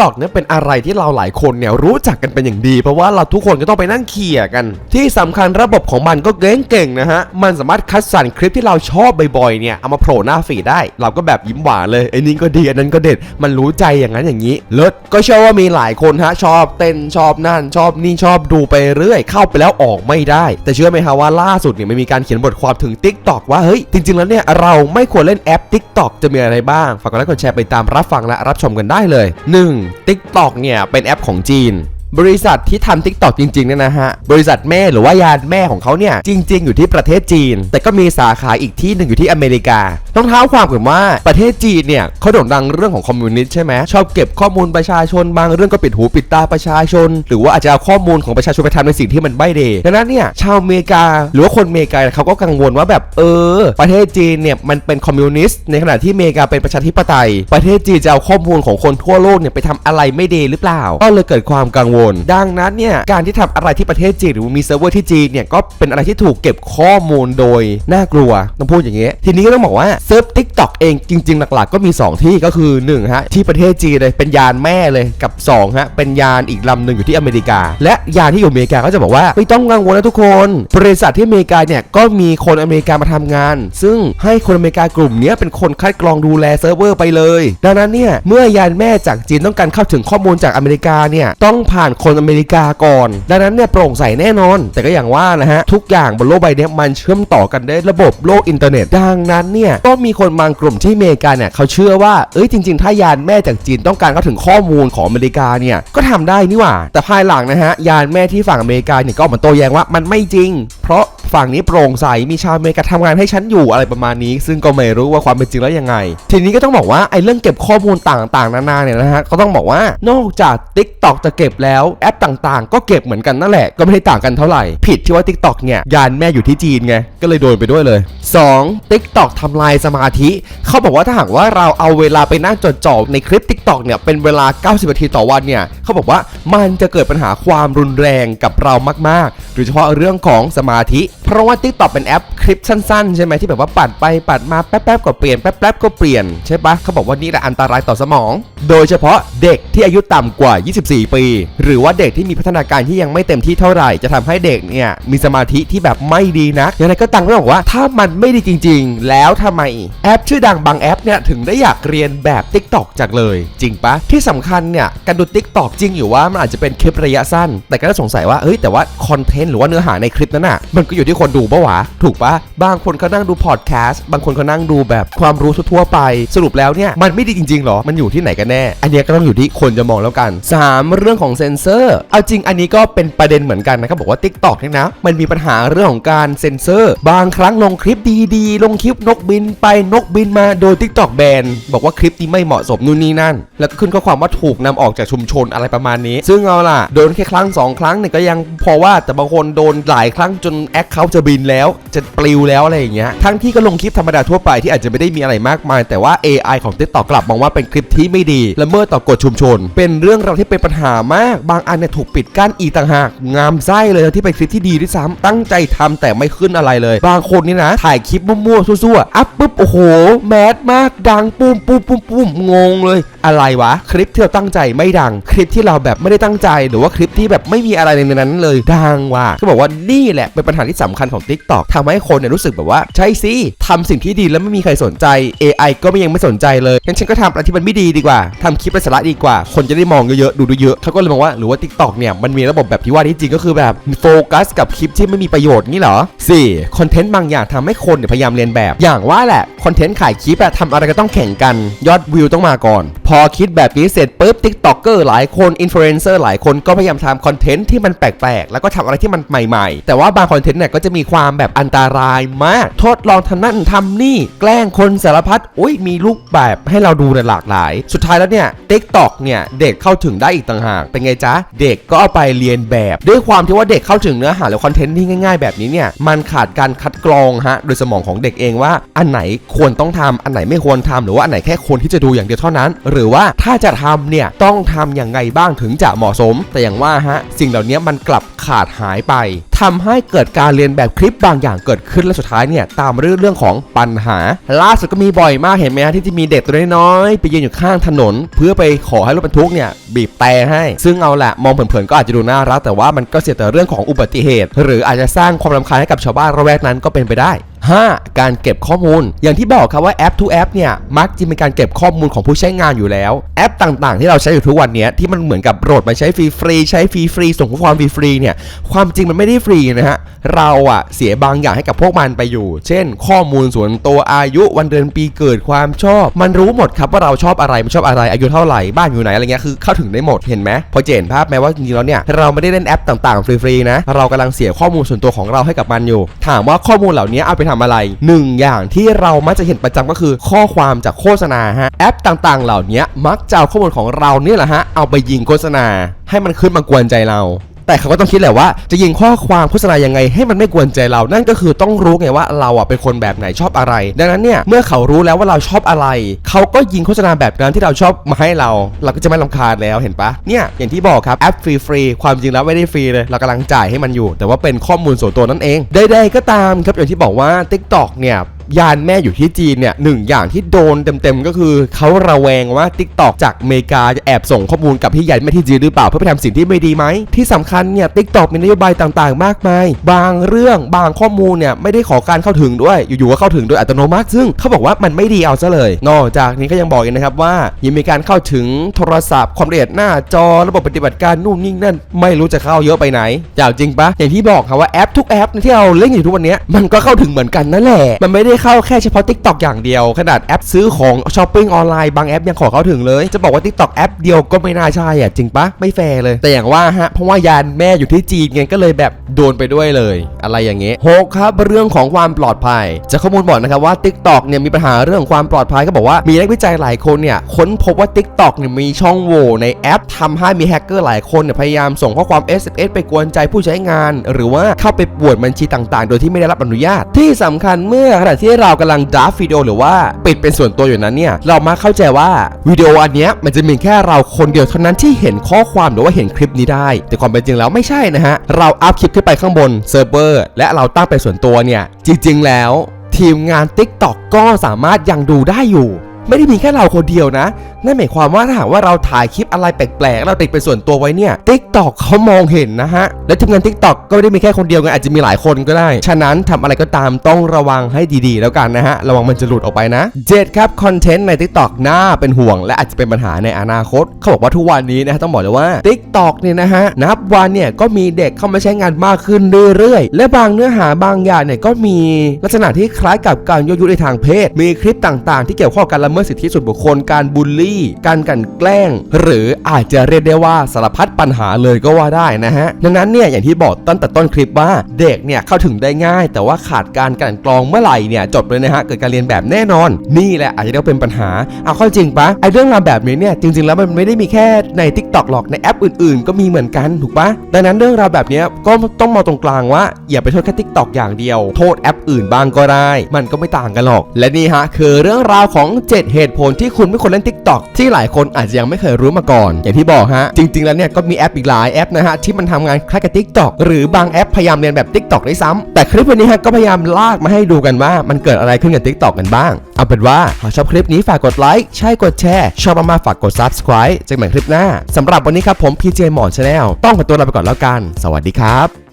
t o k เนี่ยเป็นอะไรที่เราหลายคนเนี่ยรู้จักกันเป็นอย่างดี เพราะว่าเราทุกคนก็ต้องไปนั่งเขี่ยกัน ที่สำคัญระบบของมันก็เก่งๆนะฮะ มันสามารถคัดสรรคลิปที่เราชอบบ่อยๆเนี่ยเอามาโผล่หน้าฟีดได้ เราก็แบบยิ้มหวานเลยไอ้นี่ก็ดีอันนั้นก็เด็ดมันรู้ใจอย่างนั้นอย่างนี้เลิศก็เชื่อว่ามีหลายคนฮะชอบเต้นชอบนั่นชอบนี่ชอบดูไปเรื่อย เข้าไปแล้วออกไม่ได้ แต่เชื่อไหมฮะว่าล่าสุดเนี่ยมันมีการเขียนบทความถึง TikTok ว่าเฮ้ยจริงๆแล้วเนี่ยเราไม่ควรเล่นแอป TikTok จะมีอะไรบ้างฝากกดไลค์กดแชร์ไปตามรับฟังและรับชมกันได้เลย 1. TikTok เนี่ยเป็นแอปของจีน บริษัทที่ทำ TikTok จริงๆเนี่ยนะฮะ บริษัทแม่หรือว่ายานแม่ของเขาเนี่ย จริง ๆ อยู่ที่ประเทศจีน แต่ก็มีสาขาอีกที่หนึ่งอยู่ที่อเมริกา ต้องเท้าความก่อนว่าประเทศจีนเนี่ยเขาโด่งดังเรื่องของคอมมิวนิสต์ใช่ไหมชอบเก็บข้อมูลประชาชนบางเรื่องก็ปิดหูปิดตาประชาชน หรือว่าอาจจะเอาข้อมูลของประชาชนไปทำในสิ่งที่มันไม่ดีดังนั้นเนี่ยชาวอเมริกา หรือว่าคนอเมริกาเขาก็กังวลว่าแบบเออ ประเทศจีนเนี่ยมันเป็นคอมมิวนิสต์ในขณะที่อเมริกาเป็นประชาธิปไตย ประเทศจีนจะเอาข้อมูลของคนทั่วโลกเนี่ยไปทำอะไรไม่ดีหรือเปล่า ก็เลยเกิดความกังวลดังนั้นเนี่ยการที่ทำอะไรที่ประเทศจีนหรือมีเซิร์ฟเวอร์ที่จีนเนี่ยก็เป็นอะไรที่ถูกเก็บข้อมูลโดยน่ากลัวต้องพูดอย่างนี้ยทีนี้ก็ต้องบอกว่าเซิร์ฟทิกตอกเองจริง ๆ หลักๆ ก็มี 2 ที่ก็คือ1ฮะที่ประเทศจีนเลยเป็นยานแม่เลยกับ2ฮะเป็นยานอีกลำหนึ่งอยู่ที่อเมริกา และยานที่อยู่อเมริกาก็จะบอกว่าไม่ต้องกังวลนะทุกคน บริษัทที่อเมริกาเนี่ยก็มีคนอเมริกามาทำงาน ซึ่งให้คนอเมริกากลุ่มเนี้ยเป็นคนคัดกรองดูแลเซิร์ฟเวอร์ไปเลย ดังนั้นเนี่ยเมื่อยานแม่จากจีนต้องการเข้าถึงข้อมูลจากอเมริกาเนี่ยต้องผ่านคนอเมริกาก่อน ดังนั้นเนี่ยโปร่งใสแน่นอน แต่ก็อย่างว่านะฮะ ทุกอย่างบนโลกใบนี้มันเชื่อมต่อกันได้ระบบโลกอินเทอร์เน็ต ดังนั้นเนี่ยก็มีคนบางกลุ่มที่อเมริกาเนี่ยเขาเชื่อว่าเอ้ยจริง ๆ ถ้ายานแม่จากจีนต้องการเข้าถึงข้อมูลของอเมริกาเนี่ยก็ทำได้นี่หว่า แต่ภายหลังนะฮะยานแม่ที่ฝั่งอเมริกาเนี่ยก็ออกมาโต้แย้งว่ามันไม่จริง เพราะฝั่งนี้โปร่งใสมีชาวอเมริกาทำงานให้ฉันอยู่อะไรประมาณนี้ ซึ่งก็ไม่รู้ว่าความเป็นจริงแล้วยังไง ทีนี้ก็ต้องบอกว่าไอ้เรื่องเก็บข้อมูลต่างๆ นานาเนี่ยนะฮะก็ต้องบอกว่านอกจาก TikTok จะเก็บแล้วแอปต่างๆ ก็เก็บเหมือนกันนั่นแหละก็ไม่ได้ต่างกันเท่าไหร่ ผิดที่ว่า TikTok เนี่ยยานแม่อยู่ที่จีนไงก็เลยโดนไปด้วยเลย 2. TikTok ทำลายสมาธิ เขาบอกว่าถ้าหากว่าเราเอาเวลาไปนั่งจดจ่อในคลิป TikTok เนี่ยเป็นเวลา 90นาทีต่อวันเนี่ยเขาบอกว่ามันจะเกิดปัญหาความรุนแรงกับเรามากๆโดยเฉพาะเรื่องของสมาธิ เพราะว่า TikTok เป็นแอปคลิปสั้นๆ ใช่ไหมที่แบบว่าปัดไปปัดมาแป๊บๆก็เปลี่ยนแป๊บๆก็เปลี่ยนใช่ปะเขาบอกว่านี่แหละอันตรายต่อสมอง โดยเฉพาะเด็กที่อายุต่ำกว่า 24 ปี หรือว่าเด็กที่มีพัฒนาการที่ยังไม่เต็มที่เท่าไหร่ จะทำให้เด็กเนี่ยมีสมาธิที่แบบไม่ดีนักอย่างไรก็ตามก็บอกว่าถ้ามันไม่ดีจริง ๆ แล้วทำไมแอปชื่อดังบางแอปเนี่ยถึงได้อยากเรียนแบบ TikTok จากเลย จริงปะที่สำคัญเนี่ยการดู TikTok จริงอยู่ว่ามันอาจจะเป็นคลิประยะสั้น แต่ก็สงสัยว่าเฮ้ยแต่ว่าคอนเทนต์หรือว่าเนื้อหาในคลิปนั้นน่ะมันก็อยู่ที่คนดูปะวะ ถูกปะบางคนเขานั่งดูพอดแคสต์บางคนเขานั่งดูแบบความรู้ทั่วไป สรุปแล้วเนี่ย มันไม่ดีจริงๆหรอ มันอยู่ที่ไหนกันแน่ อันเนี้ยก็ต้องอยู่ที่คนจะมองแล้วกัน 3 เรื่องของเซนเซอร์เอาจริงอันนี้ก็เป็นประเด็นเหมือนกันนะครับบอกว่า TikTok เนี่ยนะมันมีปัญหาเรื่องของการเซนเซอร์ บางครั้งลงคลิปดีๆ ลงคลิปนกบินไปนกบินมาโดย TikTok แบนบอกว่าคลิปนี้ไม่เหมาะสมนู่นนี่นั่น แล้วก็ขึ้นข้อความว่าถูกนำออกจากชุมชนอะไรประมาณนี้ ซึ่งเอาล่ะโดนแค่ครั้งสองครั้งเนี่ยก็ยังพอว่าแต่บางคนโดนหลายครั้งจนแอคเขาจะบินแล้ว จะปลิวแล้วอะไรอย่างเงี้ย ทั้งที่ก็ลงคลิปธรรมดาทั่วไปที่อาจจะไม่ได้มีอะไรมากมาย แต่ว่า AI ของ TikTok กลับมองว่าเป็นคลิปที่ไม่ดีละเมิดต่อกฎชุมชน เป็นเรื่องราวที่เป็นปัญหามาก บางอันเนี่ยถูกปิดกั้นอีกต่างหาก งามไส้เลยที่เป็นคลิปที่ดีด้วยซ้ำตั้งใจทำแต่ไม่ขึ้นอะไรเลย บางคนนี่นะ ถ่ายคลิปมั่วๆซั่วๆอัพปุ๊บโอ้โหแมสมากดังปุ้มปุ้มปุ้มปุ้มงงเลย อะไรวะ คลิปที่เราตั้งใจไม่ดัง คลิปที่เราแบบไม่ได้ตั้งใจ หรือว่าคลิปที่แบบไม่มีอะไรในนั้นเลยดังว่ะก็บอกว่านี่แหละเป็นปัญหาที่สำคัญของ TikTok ทำให้คนเนี่ยรู้สึกแบบว่า ใช่สิทำสิ่งที่ดีแล้วไม่มีใครสนใจ AI ก็ไม่ยังไม่สนใจเลยงั้นฉันก็ทำอะไรที่มันไม่ดีดีกว่าทำคลิปไร้สาระดีกว่า คนจะได้มองเยอะๆดูดูเยอะเขาก็เลยมองว่าหรือว่า TikTok เนี่ยมันมีระบบแบบที่ว่าที่จริงก็คือแบบโฟกัสกับคลิปที่ไม่มีประโยชน์นี่เหรอ 4. คอนเทนต์บางอย่างทำให้คนเนี่ยพยายามเรียนแบบ อย่างว่าแหละคอนเทนต์ขายคลิปอะทำอะไรก็ต้องแข่งกันยอดวิวต้องมาก่อน พอคิดแบบนี้เสร็จปุ๊บ TikToker หลายคนอินฟลูเอนเซอร์หลายคนก็พยายามทำคอนเทนต์ที่มันแปลกๆ แล้วก็ทำอะไรที่มันใหม่ๆ แต่ว่าบางคอนเทนต์เนี่ยก็จะมีความแบบอันตรายมาก ทดลองทำนั่นทำนี่ แกล้งคนสารพัดอุ้ยมีรูปแบบให้เราดูเนี่ยหลากหลาย สุดท้ายแล้วเนี่ย TikTok เนี่ยเด็กเข้าถึงได้อีกต่างหาก เป็นไงจ๊ะ เด็กก็เอาไปเรียนแบบ ด้วยความที่ว่าเด็กเข้าถึงเนื้อหาหรือคอนเทนต์ที่ง่าย ๆ แบบนี้เนี่ยมันขาดการคัดกรองฮะโดยสมองของเด็กเองว่า อันไหนควรต้องทำอันไหนไม่ควรทำหรือว่าอันไหนแค่ควรที่จะดูอย่างเดียวเท่านั้น หรือว่าถ้าจะทำเนี่ยต้องทำอย่างไงบ้างถึงจะเหมาะสม แต่อย่างว่าฮะสิ่งเหล่านี้มันกลับขาดหายไป ทำให้เกิดการเรียนแบบคลิปบางอย่างเกิดขึ้นและสุดท้ายเนี่ยตามเรื่องเรื่องของปัญหา ล่าสุดก็มีบ่อยมากเห็นไหมฮะที่จะมีเด็กตัวน้อยๆไปยืนอยู่ข้างถนน เพื่อไปขอให้รถบรรทุกเนี่ยบีบแต่ให้ ซึ่งเอาแหละมองเผินๆก็อาจจะดูน่ารักแต่ว่ามันก็เสียแต่เรื่องของอุบัติเหตุ หรืออาจจะสร้างความรำคาญให้กับชาวบ้านระแวกนั้นก็เป็นไปได้ 5. การเก็บข้อมูล อย่างที่บอกครับว่าแอปทุกแอปเนี่ยมักจะมีการเก็บข้อมูลของผู้ใช้งานอยู่แล้ว แอปต่างๆ ที่เราใช้อยู่ทุกวันเนี้ยที่มันเหมือนกับโหลดมาใช้ฟรีๆใช้ฟรีๆส่งข้อความฟรีๆเนี่ยความจริงมันไม่ได้ฟรีนะฮะเราอะเสียบางอย่างให้กับพวกมันไปอยู่ เช่น ข้อมูลส่วนตัวอายุวันเดือนปีเกิดความชอบ มันรู้หมดครับว่าเราชอบอะไรไม่ชอบอะไรอายุเท่าไหร่บ้านอยู่ไหนอะไรเงี้ยคือเข้าถึงได้หมดเห็นไหมพอจะเห็นภาพไหมว่าจริงๆแล้วเนี่ยเราไม่ได้เล่นแอปต่างๆฟรีๆนะเรากำลังเสียข้อมูลส่วนตัวของเราให้กับมันอยู่ ถามว่าข้อมูลเหล่านี้เอาไปทำอะไรหนึ่งอย่างที่เรามักจะเห็นประจำก็คือข้อความจากโฆษณาฮะแอปต่างๆ เหล่านี้มักจะเอาข้อมูลของเราเนี่ยแหละฮะเอาไปยิงโฆษณา ให้มันขึ้นมากวนใจเรา แต่เขาก็ต้องคิดแหละว่า จะยิงข้อความโฆษณายังไงให้มันไม่กวนใจเรา นั่นก็คือต้องรู้ไงว่าเราอะเป็นคนแบบไหนชอบอะไร ดังนั้นเนี่ยเมื่อเขารู้แล้วว่าเราชอบอะไร เขาก็ยิงโฆษณาแบบนั้นที่เราชอบมาให้เรา เราก็จะไม่ลำคาญแล้วเห็นปะเนี่ยอย่างที่บอกครับแอปฟรีฟรีๆความจริงแล้วไม่ได้ฟรีเลยเรากำลังจ่ายให้มันอยู่ แต่ว่าเป็นข้อมูลส่วนตัวนั่นเองใดๆก็ตามครับอย่างที่บอกว่า TikTok เนี่ย ยานแม่อยู่ที่จีนเนี่ยหนึ่งอย่างที่โดนเต็มๆก็คือเขาระแวงว่า Tik t o k จากอเมริกาจะแอบส่งข้อมูลกับที่ยานแม่ที่จีนหรือเปล่าเพื่อไปทำสิ่งที่ไม่ดีไหมที่สำคัญเนี่ย Tik t o k มีนโยบายต่างๆ มากมาย บางเรื่องบางข้อมูลเนี่ยไม่ได้ขอการเข้าถึงด้วย อยู่ๆก็เข้าถึงโดยอัตโนมัติ ซึ่งเขาบอกว่ามันไม่ดีเอาซะเลย นอกจากนี้ก็ยังบอกอีกนะครับว่ายังมีการเข้าถึงโทรศัพท์ ความละเอียดหน้าจอระบบปฏิบัติการนู่นนี่นั่น ไม่รู้จะเข้าเยอะไปไหนจริงปะอย่างที่บอกครับว่าแอปทุกแอปที่เราเล่นอยู่ทุกวันนี้มันก็เข้าถึงเหมือนกันนั่นแหละมันไม่ได้เข้าแค่เฉพาะ TikTok อย่างเดียว ขนาดแอปซื้อของช้อปปิ้งออนไลน์บางแอปยังขอเข้าถึงเลย จะบอกว่า TikTok แอปเดียวก็ไม่น่าใช่อะจริงปะไม่แฟร์เลย แต่อย่างว่าฮะเพราะว่ายานแม่อยู่ที่จีนไงก็เลยแบบโดนไปด้วยเลย อะไรอย่างเงี้ยหกครับเรื่องของความปลอดภัย จะข้อมูลบอกนะครับว่า TikTok เนี่ยมีปัญหาเรื่องความปลอดภัยก็บอกว่ามีนักวิจัยหลายคนเนี่ยค้นพบว่า TikTok เนี่ยมีช่องโหว่ในแอปทำให้มีแฮกเกอร์หลายคนเนี่ยพยายามส่งข้อความ SMS ไปกวนใจผู้ใช้งาน หรือว่าเข้าไปปวนบัญชีต่างๆ โดยที่ไม่ได้รับอนุญาตที่สำคัญเมื่อขณะที่ที่เรากำลังดับวิดีโอหรือว่าปิดเป็นส่วนตัวอยู่นั้นเนี่ยเรามาเข้าใจว่าวิดีโออันเนี้ยมันจะมีแค่เราคนเดียวเท่านั้นที่เห็นข้อความหรือว่าเห็นคลิปนี้ได้ แต่ความเป็นจริงแล้วไม่ใช่นะฮะเราอัพคลิปขึ้นไปข้างบนเซิร์ฟเวอร์และเราตั้งเป็นส่วนตัวเนี่ยจริง ๆ แล้ว ทีมงาน TikTok ก็สามารถยังดูได้อยู่ ไม่ได้มีแค่เราคนเดียวนะ นั่นหมายความว่าถ้าหากว่าเราถ่ายคลิปอะไรแปลกๆ เราติดเป็นส่วนตัวไว้เนี่ย TikTok เขามองเห็นนะฮะ และทีมงาน TikTok ก็ไม่ได้มีแค่คนเดียวไงอาจจะมีหลายคนก็ได้ ฉะนั้นทำอะไรก็ตามต้องระวังให้ดีๆ แล้วกันนะฮะ ระวังมันจะหลุดออกไปนะ7ครับคอนเทนต์ใน TikTok น่าเป็นห่วง และอาจจะเป็นปัญหาในอนาคต เขาบอกว่าทุกวันนี้นะฮะต้องบอกเลยว่า TikTok เนี่ยนะฮะนับวันเนี่ยก็มีเด็กเข้ามาใช้งานมากขึ้นเรื่อยๆ และบางเนื้อหาบางอย่างเนี่ยก็มีลักษณะที่คล้ายกับการยั่วยุในทางเพศ มีคลิปต่างๆ ที่เกี่ยวข้องกับละเมิดสิทธิส่วนบุคคล การบูลลี่ การกลันแกล้ง หรืออาจจะเรียกได้ว่าสารพัดปัญหาเลยก็ว่าได้นะฮะ ดังนั้นเนี่ยอย่างที่บอกตั้งแต่ต้นคลิปว่าเด็กเนี่ยเข้าถึงได้ง่าย แต่ว่าขาดการกันกรองเมื่อไหร่เนี่ยจบเลยนะฮะเกิดการเรียนแบบแน่นอน นี่แหละอาจจะเรียกเป็นปัญหาเอาเข้าจริงปะไอเรื่องราวแบบนี้เนี่ยจริง ๆ แล้วมันไม่ได้มีแค่ใน Tik t o k หรอกในแอปอื่น ๆ ก็มีเหมือนกันถูกปะดังนั้นเรื่องราวแบบนี้ก็ต้องมองตรงกลางว่าอย่าไปโทษแค่ Tik t o k อย่างเดียว โทษแอปอื่นบ้างก็ได้ มันก็ไม่ต่างกันหรอก และนี่ฮะคือเรื่องราวของ 7เหตุผลที่คุณไม่ควรเล่น Tik t o k ที่หลายคนอาจจะยังไม่เคยรู้มาก่อน อย่างที่บอกฮะ จริง ๆ แล้วเนี่ยก็มีแอปอีกหลายแอปนะฮะที่มันทำงานคล้ายกับ Tik t o k หรือบางแอปพยายามเรียนแบบ Tik t o k ด้ซ้ำแต่คลิปวันนี้ฮะก็พยายามลากมาให้ดูกันว่า มันเกิดอะไรขึ้นกับ Tik t o k กันบ้าง เอาเป็นว่าหากชอบคลิปนี้ฝากกดไลค์ใช่กดแชร์ชอบมากๆฝากกด subscribe เจอกันใหม่คลิปหน้าสำหรับวันนี้ครับผม PJ หมอน Channel ต้องขอตัวลาไปก่อนแล้วกัน สวัสดีครับ